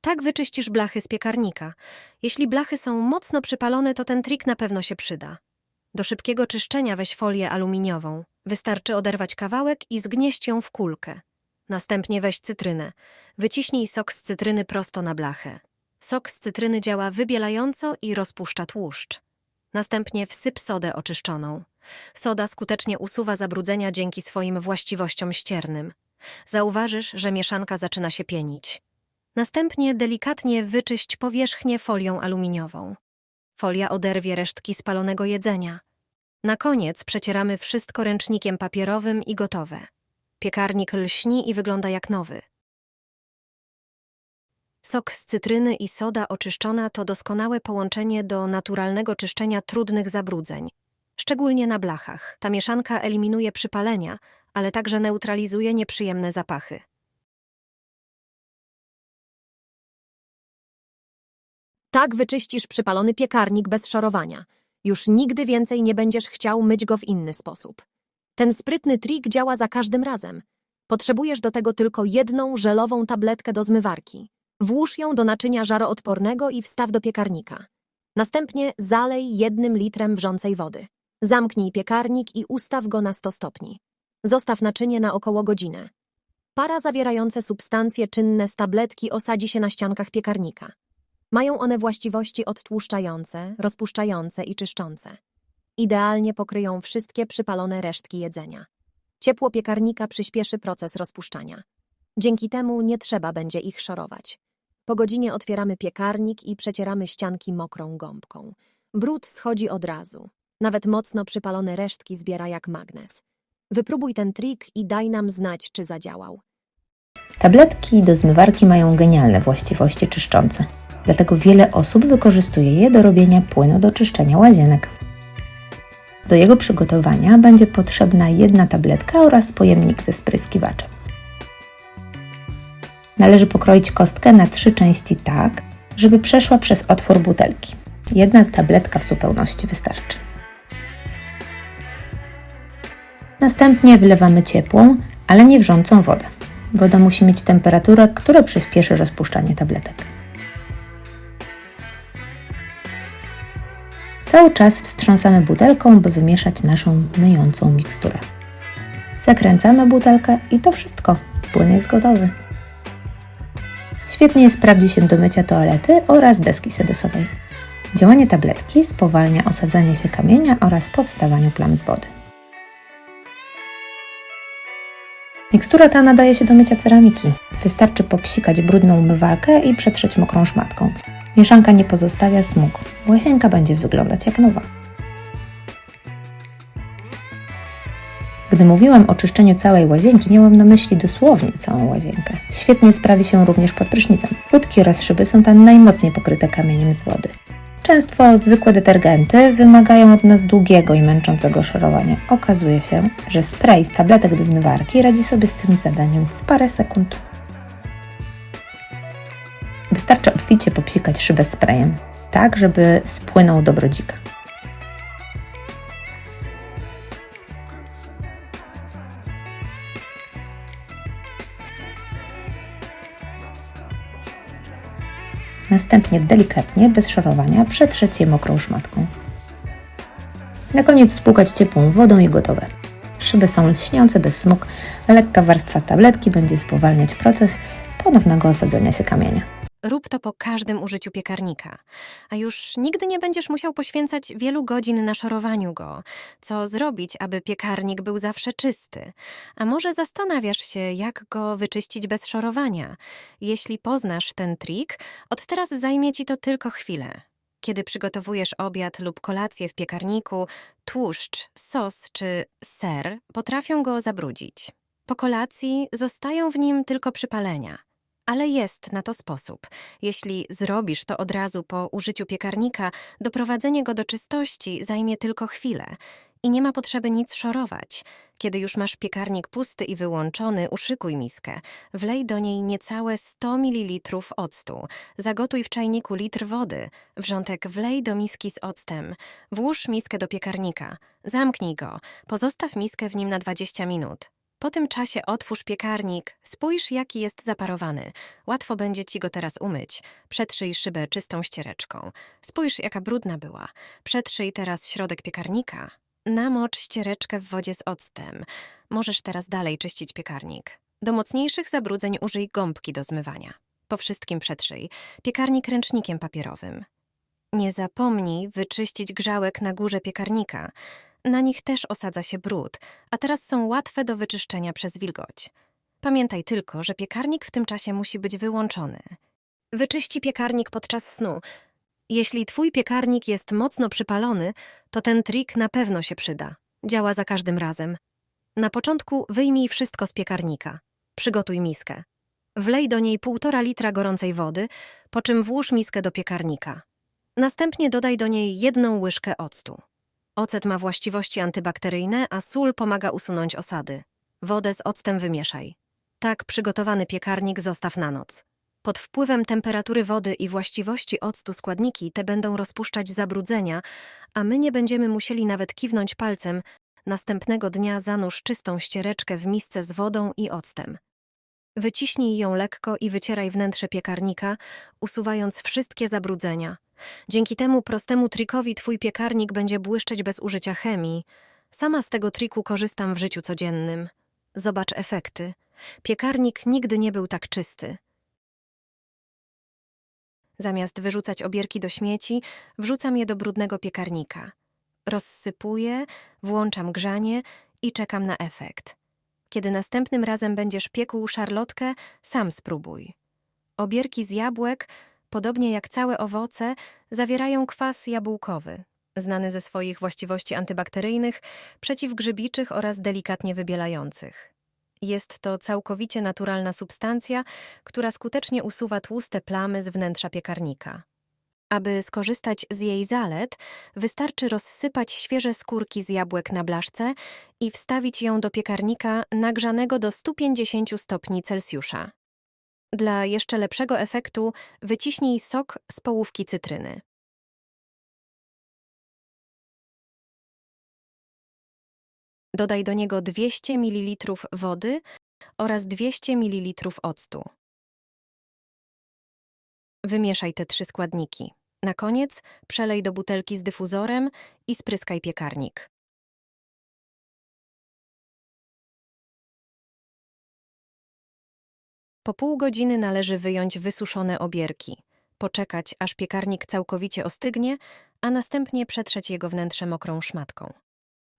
Tak wyczyścisz blachy z piekarnika. Jeśli blachy są mocno przypalone, to ten trik na pewno się przyda. Do szybkiego czyszczenia weź folię aluminiową. Wystarczy oderwać kawałek i zgnieść ją w kulkę. Następnie weź cytrynę. Wyciśnij sok z cytryny prosto na blachę. Sok z cytryny działa wybielająco i rozpuszcza tłuszcz. Następnie wsyp sodę oczyszczoną. Soda skutecznie usuwa zabrudzenia dzięki swoim właściwościom ściernym. Zauważysz, że mieszanka zaczyna się pienić. Następnie delikatnie wyczyść powierzchnię folią aluminiową. Folia oderwie resztki spalonego jedzenia. Na koniec przecieramy wszystko ręcznikiem papierowym i gotowe. Piekarnik lśni i wygląda jak nowy. Sok z cytryny i soda oczyszczona to doskonałe połączenie do naturalnego czyszczenia trudnych zabrudzeń, szczególnie na blachach. Ta mieszanka eliminuje przypalenia, ale także neutralizuje nieprzyjemne zapachy. Tak wyczyścisz przypalony piekarnik bez szorowania. Już nigdy więcej nie będziesz chciał myć go w inny sposób. Ten sprytny trik działa za każdym razem. Potrzebujesz do tego tylko jedną żelową tabletkę do zmywarki. Włóż ją do naczynia żaroodpornego i wstaw do piekarnika. Następnie zalej jednym litrem wrzącej wody. Zamknij piekarnik i ustaw go na 100 stopni. Zostaw naczynie na około godzinę. Para zawierające substancje czynne z tabletki osadzi się na ściankach piekarnika. Mają one właściwości odtłuszczające, rozpuszczające i czyszczące. Idealnie pokryją wszystkie przypalone resztki jedzenia. Ciepło piekarnika przyspieszy proces rozpuszczania. Dzięki temu nie trzeba będzie ich szorować. Po godzinie otwieramy piekarnik i przecieramy ścianki mokrą gąbką. Brud schodzi od razu. Nawet mocno przypalone resztki zbiera jak magnes. Wypróbuj ten trik i daj nam znać, czy zadziałał. Tabletki do zmywarki mają genialne właściwości czyszczące, dlatego wiele osób wykorzystuje je do robienia płynu do czyszczenia łazienek. Do jego przygotowania będzie potrzebna jedna tabletka oraz pojemnik ze spryskiwaczem. Należy pokroić kostkę na trzy części tak, żeby przeszła przez otwór butelki. Jedna tabletka w zupełności wystarczy. Następnie wlewamy ciepłą, ale nie wrzącą wodę. Woda musi mieć temperaturę, która przyspieszy rozpuszczanie tabletek. Cały czas wstrząsamy butelką, by wymieszać naszą myjącą miksturę. Zakręcamy butelkę i to wszystko. Płyn jest gotowy. Świetnie sprawdzi się do mycia toalety oraz deski sedesowej. Działanie tabletki spowalnia osadzanie się kamienia oraz powstawaniu plam z wody. Mikstura ta nadaje się do mycia ceramiki. Wystarczy popsikać brudną umywalkę i przetrzeć mokrą szmatką. Mieszanka nie pozostawia smug. Łazienka będzie wyglądać jak nowa. Gdy mówiłam o czyszczeniu całej łazienki, miałam na myśli dosłownie całą łazienkę. Świetnie sprawi się również pod prysznicem. Płytki oraz szyby są tam najmocniej pokryte kamieniem z wody. Często zwykłe detergenty wymagają od nas długiego i męczącego szorowania. Okazuje się, że spray z tabletek do zmywarki radzi sobie z tym zadaniem w parę sekund. Wystarczy obficie popsikać szybę sprayem, tak żeby spłynął do brodzika. Następnie delikatnie, bez szorowania, przetrzeć je mokrą szmatką. Na koniec spłukać ciepłą wodą i gotowe. Szyby są lśniące bez smug, lekka warstwa tabletki będzie spowalniać proces ponownego osadzenia się kamienia. Rób to po każdym użyciu piekarnika, a już nigdy nie będziesz musiał poświęcać wielu godzin na szorowaniu go. Co zrobić, aby piekarnik był zawsze czysty? A może zastanawiasz się, jak go wyczyścić bez szorowania? Jeśli poznasz ten trik, od teraz zajmie ci to tylko chwilę. Kiedy przygotowujesz obiad lub kolację w piekarniku, tłuszcz, sos czy ser potrafią go zabrudzić. Po kolacji zostają w nim tylko przypalenia. Ale jest na to sposób. Jeśli zrobisz to od razu po użyciu piekarnika, doprowadzenie go do czystości zajmie tylko chwilę i nie ma potrzeby nic szorować. Kiedy już masz piekarnik pusty i wyłączony, uszykuj miskę. Wlej do niej niecałe 100 ml octu. Zagotuj w czajniku litr wody. Wrzątek wlej do miski z octem. Włóż miskę do piekarnika. Zamknij go. Pozostaw miskę w nim na 20 minut. Po tym czasie otwórz piekarnik, spójrz jaki jest zaparowany. Łatwo będzie ci go teraz umyć. Przetrzyj szybę czystą ściereczką. Spójrz jaka brudna była. Przetrzyj teraz środek piekarnika. Namocz ściereczkę w wodzie z octem. Możesz teraz dalej czyścić piekarnik. Do mocniejszych zabrudzeń użyj gąbki do zmywania. Po wszystkim przetrzyj. Piekarnik ręcznikiem papierowym. Nie zapomnij wyczyścić grzałek na górze piekarnika. Na nich też osadza się brud, a teraz są łatwe do wyczyszczenia przez wilgoć. Pamiętaj tylko, że piekarnik w tym czasie musi być wyłączony. Wyczyści piekarnik podczas snu. Jeśli twój piekarnik jest mocno przypalony, to ten trik na pewno się przyda. Działa za każdym razem. Na początku wyjmij wszystko z piekarnika. Przygotuj miskę. Wlej do niej półtora litra gorącej wody, po czym włóż miskę do piekarnika. Następnie dodaj do niej jedną łyżkę octu. Ocet ma właściwości antybakteryjne, a sól pomaga usunąć osady. Wodę z octem wymieszaj. Tak przygotowany piekarnik zostaw na noc. Pod wpływem temperatury wody i właściwości octu składniki te będą rozpuszczać zabrudzenia, a my nie będziemy musieli nawet kiwnąć palcem. Następnego dnia zanurz czystą ściereczkę w misce z wodą i octem. Wyciśnij ją lekko i wycieraj wnętrze piekarnika, usuwając wszystkie zabrudzenia. Dzięki temu prostemu trikowi twój piekarnik będzie błyszczeć bez użycia chemii. Sama z tego triku korzystam w życiu codziennym. Zobacz efekty. Piekarnik nigdy nie był tak czysty. Zamiast wyrzucać obierki do śmieci, wrzucam je do brudnego piekarnika. Rozsypuję, włączam grzanie i czekam na efekt. Kiedy następnym razem będziesz piekł szarlotkę, sam spróbuj. Obierki z jabłek, podobnie jak całe owoce, zawierają kwas jabłkowy, znany ze swoich właściwości antybakteryjnych, przeciwgrzybiczych oraz delikatnie wybielających. Jest to całkowicie naturalna substancja, która skutecznie usuwa tłuste plamy z wnętrza piekarnika. Aby skorzystać z jej zalet, wystarczy rozsypać świeże skórki z jabłek na blaszce i wstawić ją do piekarnika nagrzanego do 150 stopni Celsjusza. Dla jeszcze lepszego efektu wyciśnij sok z połówki cytryny. Dodaj do niego 200 ml wody oraz 200 ml octu. Wymieszaj te trzy składniki. Na koniec przelej do butelki z dyfuzorem i spryskaj piekarnik. Po pół godziny należy wyjąć wysuszone obierki, poczekać aż piekarnik całkowicie ostygnie, a następnie przetrzeć jego wnętrze mokrą szmatką.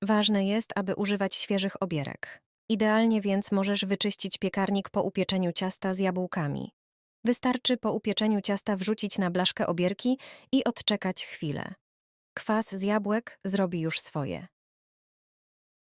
Ważne jest, aby używać świeżych obierek. Idealnie więc możesz wyczyścić piekarnik po upieczeniu ciasta z jabłkami. Wystarczy po upieczeniu ciasta wrzucić na blaszkę obierki i odczekać chwilę. Kwas z jabłek zrobi już swoje.